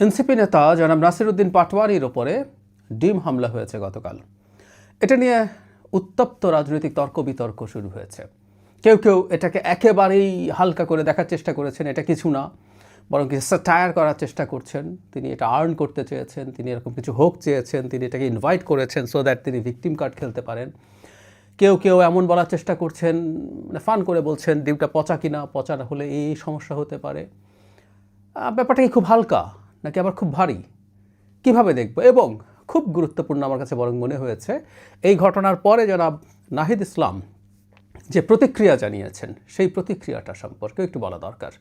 NCP নেতা জনাব নাসিরুদ্দিন পাটওয়ারির ওপরে ডিম হামলা হয়েছে গতকাল। এটা নিয়ে উত্তপ্ত রাজনৈতিক তর্ক বিতর্ক শুরু হয়েছে। কেউ কেউ এটাকে একেবারেই হালকা করে দেখার চেষ্টা করেছেন, এটা কিছু না। বরং কিছু টায়ার করার চেষ্টা করছেন। তিনি এটা আর্ন করতে চেয়েছেন, তিনি এরকম কিছু হোক চেয়েছেন, তিনি এটাকে ইনভাইট করেছেন সো দ্যাট তিনি ভিকটিম কার্ড খেলতে পারেন। কেউ কেউ এমন বলার চেষ্টা করছেন মানে ফান করে বলছেন, ডিমটা পচা কিনা, পচা হলে এই সমস্যা হতে পারে। ব্যাপারটা কি খুব হালকা? নাকি আবার খুব ভারী? কীভাবে দেখব? এবং খুব গুরুত্বপূর্ণ আমার কাছে বরং মনে হয়েছে, এই ঘটনার পরে জনাব নাহিদ ইসলাম যে প্রতিক্রিয়া জানিয়েছেন, সেই প্রতিক্রিয়াটা সম্পর্কে একটু বলা দরকার।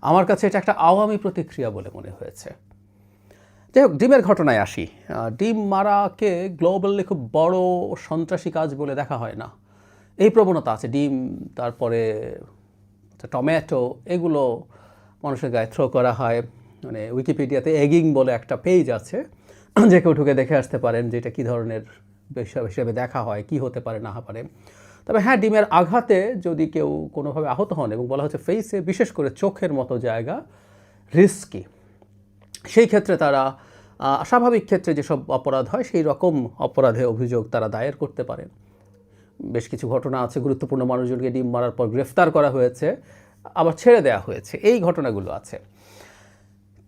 আমার কাছে এটা একটা আওয়ামী প্রতিক্রিয়া বলে মনে হয়েছে। যাই হোক, ডিমের ঘটনায় আসি। ডিম মারাকে গ্লোবালি খুব বড় সন্ত্রাসী কাজ বলে দেখা হয় না। এই প্রবণতা আছে। ডিম, তারপরে টমেটো, এগুলো মানুষের গায়ে থ্রো করা হয়। মানে উইকিপিডিয়াতে এগিং বলে একটা পেজ আছে। যে কেউ ঢুকে দেখে আসতে পারেন যে এটা কী ধরনের বিষয় হিসেবে দেখা হয়, কি হতে পারে, না পারে। তবে হ্যাঁ ডিমের আঘাতে যদি কেউ কোনোভাবে আহত হন এবং বলা হচ্ছে ফেসে বিশেষ করে চোখের মতো জায়গা রিস্কি সেই ক্ষেত্রে তারা স্বাভাবিক ক্ষেত্রে যেসব অপরাধ হয়, সেই রকম অপরাধে অভিযোগ তারা দায়ের করতে পারেন। বেশ কিছু ঘটনা আছে, গুরুত্বপূর্ণ মানুষজনকে ডিম মারার পর গ্রেফতার করা হয়েছে, আবার ছেড়ে দেওয়া হয়েছে। এই ঘটনাগুলো আছে।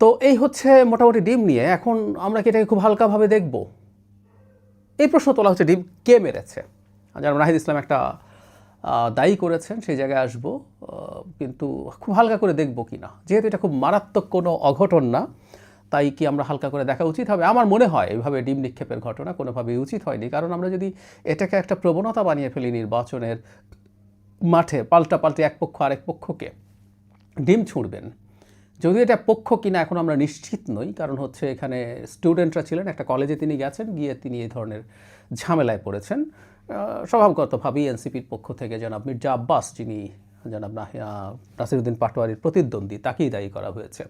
তো এই হচ্ছে মোটামুটি ডিম নিয়ে, এখন আমরা কি এটাকে খুব হালকাভাবে দেখব? এই প্রশ্ন তোলা হচ্ছে ডিম কে মেরেছে? যেমন রাহিদ ইসলাম একটা দায়ী করেছেন, সেই জায়গায় আসব কিন্তু খুব হালকা করে দেখব কি না। যেহেতু এটা খুব মারাত্মক কোনো অঘটন না, তাই কি আমরা হালকা করে দেখা উচিত হবে? আমার মনে হয় এইভাবে ডিম নিক্ষেপের ঘটনা কোনোভাবেই উচিত হয়নি, কারণ আমরা যদি এটাকে একটা প্রবণতা বানিয়ে ফেলি নির্বাচনের মাঠে পাল্টা পাল্টে এক পক্ষ আরেক পক্ষকে, ডিম ছুঁড়বেন। যদিও এটা পক্ষ কিনা এখন আমরা নিশ্চিত নই, কারণ হচ্ছে এখানে স্টুডেন্টরা ছিলেন, একটা কলেজে তিনি গেছেন, গিয়ে তিনি এই ধরনের ঝামেলায় পড়েছেন। স্বভাবগতভাবেই এনসিপির পক্ষ থেকে জনাব মির্জা আব্বাস, যিনি জনাব নাসিরুদ্দিন পাটোয়ারির প্রতিদ্বন্দ্বী, তাকেই দায়ী করা হয়েছে।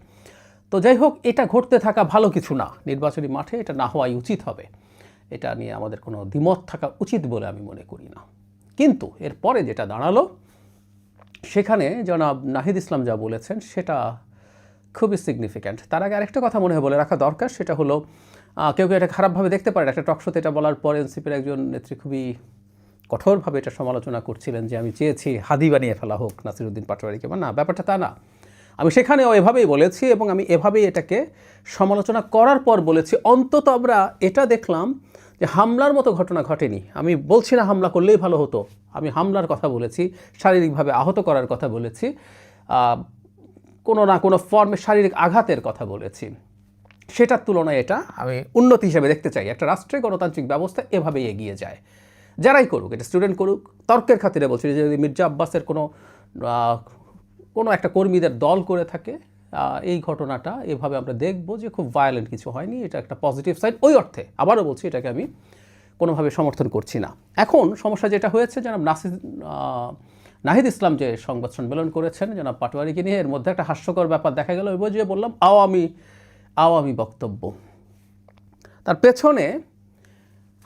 তো যাই হোক, এটা ঘটতে থাকা ভালো কিছু না, নির্বাচনী মাঠে এটা না হওয়াই উচিত হবে। এটা নিয়ে আমাদের কোনো দ্বিমত থাকা উচিত বলে আমি মনে করি না। কিন্তু এরপরে যেটা দাঁড়াল, সেখানে জনাব নাহিদ ইসলাম যা বলেছেন, সেটা খুবই সিগনিফিক্যান্ট তার আগে আরেকটা কথা মনে হয় বলে রাখা দরকার, সেটা হলো কেউ কেউ এটা খারাপভাবে দেখতে পারে একটা টকশোতে এটা বলার পর এনসিপির একজন নেত্রী খুবই কঠোরভাবে এটা সমালোচনা করছিলেন যে, আমি চেয়েছি হাদি বানিয়ে ফেলা হোক নাসিরুদ্দিন পাটোয়ারিকে। বা না, ব্যাপারটা তা না। আমি সেখানেও এভাবেই বলেছি এবং আমি এভাবেই এটাকে সমালোচনা করার পর বলেছি। অন্তত আমরা এটা দেখলাম যে, হামলার মতো ঘটনা ঘটেনি। আমি বলছি না হামলা করলেই ভালো হতো। আমি হামলার কথা বলেছি, শারীরিকভাবে আহত করার কথা বলেছি। কোনো না কোনো ফর্মে শারীরিক আঘাতের কথা বলেছি। সেটার তুলনায় এটা আমি উন্নতি হিসেবে দেখতে চাই। একটা রাষ্ট্রে গণতান্ত্রিক ব্যবস্থা এভাবেই এগিয়ে যায়। যারাই করুক, এটা স্টুডেন্ট করুক, তর্কের খাতিরে বলছি যদি মির্জা আব্বাসের কোনো কোনো একটা কর্মীদের দল করে থাকে এই ঘটনাটা এভাবে আমরা দেখব যে খুব ভায়োলেন্ট কিছু হয়নি, এটা একটা পজিটিভ সাইড ওই অর্থে আবারও বলছি এটাকে আমি কোনোভাবে সমর্থন করছি না। এখন সমস্যা যেটা হয়েছে, জনাব নাসির নাহিদ ইসলাম যে সংবাদ সম্মেলন করেছেন, জনাব পাটোয়ারিকে নিয়ে, এর মধ্যে একটা হাস্যকর ব্যাপার দেখা গেল, ওই যে বললাম, আওয়ামী আওয়ামী বক্তব্য। তার পেছনে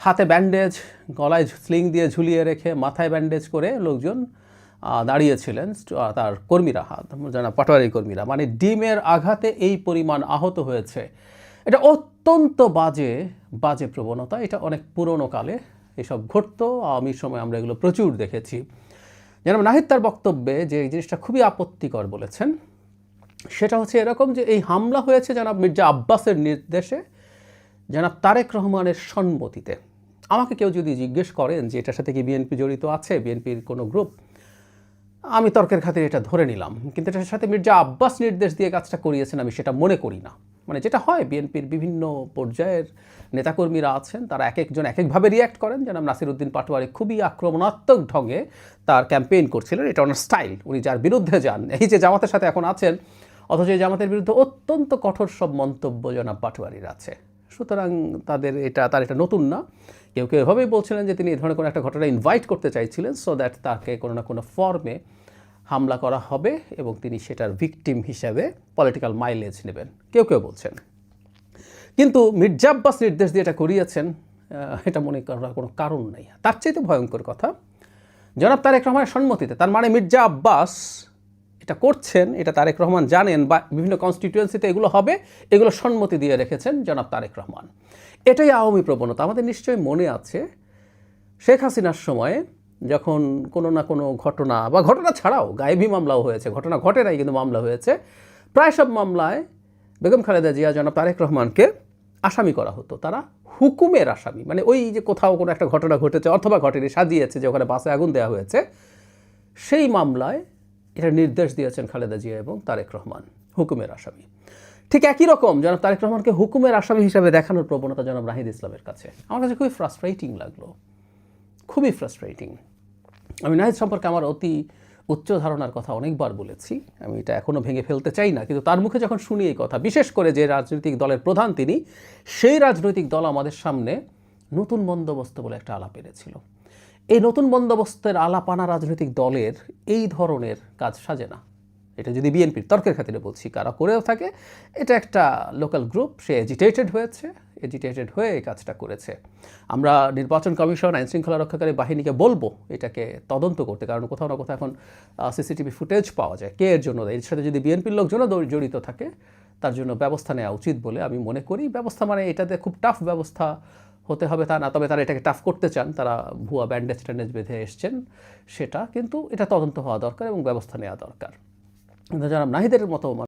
হাতে ব্যান্ডেজ, গলায় স্লিং দিয়ে ঝুলিয়ে রেখে মাথায় ব্যান্ডেজ করে লোকজন দাঁড়িয়েছিলেন তার কর্মীরা হাত যারা পাটোয়ারি কর্মীরা। মানে ডিমের আঘাতে এই পরিমাণ আহত হয়েছে। এটা অত্যন্ত বাজে বাজে প্রবণতা, এটা অনেক পুরনো কালে। এসব ঘটতো আওয়ামীর সময় আমরা এগুলো প্রচুর দেখেছি। যেন নাহিদ তার বক্তব্যে যে এই জিনিসটা খুবই আপত্তিকর বলেছেন, সেটা হচ্ছে এরকম যে এই হামলা হয়েছে জনাব মির্জা আব্বাসের নির্দেশে জনাব তারেক রহমানের সম্মতিতে আমাকে কেউ যদি জিজ্ঞেস করেন যে এটার সাথে কি বিএনপি জড়িত আছে, বিএনপির কোনো গ্রুপ, আমি তর্কের খাতিরে এটা ধরে নিলাম। কিন্তু এটার সাথে মির্জা আব্বাস নির্দেশ দিয়ে কাজটা করিয়েছেন, আমি সেটা মনে করি না। মানে যেটা হয়, বিএনপির বিভিন্ন পর্যায়ের নেতাকর্মীরা আছেন, তারা এক একজন এক একভাবে রিয়্যাক্ট করেন। যেন নাসিরুদ্দিন পাটোয়ারি খুবই আক্রমণাত্মক ঢঙে তার ক্যাম্পেইন করছিলেন। এটা ওনার স্টাইল উনি যার বিরুদ্ধে যান। এই যে জামাতের সাথে এখন আছেন, অথচ এই জামাতের বিরুদ্ধে অত্যন্ত কঠোর সব মন্তব্য জনাব পাটোয়ারির আছে। সুতরাং তাদের এটা, তার এটা নতুন না। কেউ কেউ এভাবেই বলছিলেন যে তিনি এই ধরনের কোনো একটা ঘটনা ইনভাইট করতে চাইছিলেন সো দ্যাট তাকে কোনো না কোনো ফর্মে হামলা করা হবে এবং তিনি সেটার ভিকটিম হিসাবে পলিটিক্যাল মাইলেজ নেবেন। কেউ কেউ বলছেন। কিন্তু মির্জা আব্বাস নির্দেশ দিয়ে এটা করিয়েছেন এটা মনে করার কোনো কারণ নেই। তার চাইতে ভয়ঙ্কর কথা, জনাব তারেক রহমানের সম্মতিতে, তার মানে মির্জা আব্বাস এটা করছেন, এটা তারেক রহমান জানেন বা বিভিন্ন কনস্টিটিউয়েন্সিতে এগুলো হবে, এগুলো সম্মতি দিয়ে রেখেছেন জনাব তারেক রহমান। এটাই আওয়ামী প্রবণতা। আমাদের নিশ্চয়ই মনে আছে, শেখ হাসিনার সময়ে যখন কোনো না কোনো ঘটনা বা ঘটনা ছাড়াও গায়েবী মামলাও হয়েছে, ঘটনা ঘটে নাই কিন্তু মামলা হয়েছে, প্রায় সব মামলায় বেগম খালেদা জিয়া, জনাব তারেক রহমানকে আসামি করা হতো। তারা হুকুমের আসামি মানে ওই যে কোথাও কোনো একটা ঘটনা ঘটেছে অথবা ঘটেনি, সাজিয়েছে যে ওখানে বাসে আগুন দেওয়া হয়েছে, সেই মামলায় এটা নির্দেশ দিয়েছেন খালেদা জিয়া এবং তারেক রহমান, হুকুমের আসামি। ঠিক একই রকম জনাব তারেক রহমানকে হুকুমের আসামি হিসাবে দেখানোর প্রবণতা জনাব নাহিদ ইসলামের কাছে। আমার কাছে খুবই ফ্রাস্ট্রেটিং লাগল, খুবই ফ্রাস্ট্রেটিং আমি নাহিদ সম্পর্কে আমার অতি উচ্চ ধারণার কথা অনেকবার বলেছি। আমি এটা এখনও ভেঙে ফেলতে চাই না, কিন্তু তার মুখে যখন শুনি এই কথা, বিশেষ করে যে রাজনৈতিক দলের প্রধান তিনি, সেই রাজনৈতিক দল আমাদের সামনে নতুন বন্দোবস্ত বলে একটা আলাপ এনেছিল। এই নতুন বন্দোবস্তের আলাপানা রাজনৈতিক দলের এই ধরনের কাজ সাজে না। এটা যদি বিএনপির তর্কের খাতিরে বলছি, কারা করেও থাকে, এটা একটা লোকাল গ্রুপ, সে এজিটেটেড হয়েছে এজিটেটেড হয়ে এই কাজটা করেছে। আমরা নির্বাচন কমিশন আইন শৃঙ্খলা রক্ষাকারী বাহিনীকে বলব এটাকে তদন্ত করতে, কারণ কোথাও না কোথাও এখন সিসিটিভি ফুটেজ পাওয়া যায়। কে এর জন্য? এর সাথে যদি বিএনপির লোকজনও জড়িত থাকে, তার জন্য ব্যবস্থা নেওয়া উচিত বলে আমি মনে করি। ব্যবস্থা মানে এটাতে খুব টাফ ব্যবস্থা হতে হবে তা না, তবে তারা এটাকে টাফ করতে চান। তারা ভুয়া ব্যান্ডেজ ট্যান্ডেজ বেঁধে এসছেন সেটা, কিন্তু এটা তদন্ত হওয়া দরকার এবং ব্যবস্থা নেওয়া দরকার। যারা নাহিদের মতো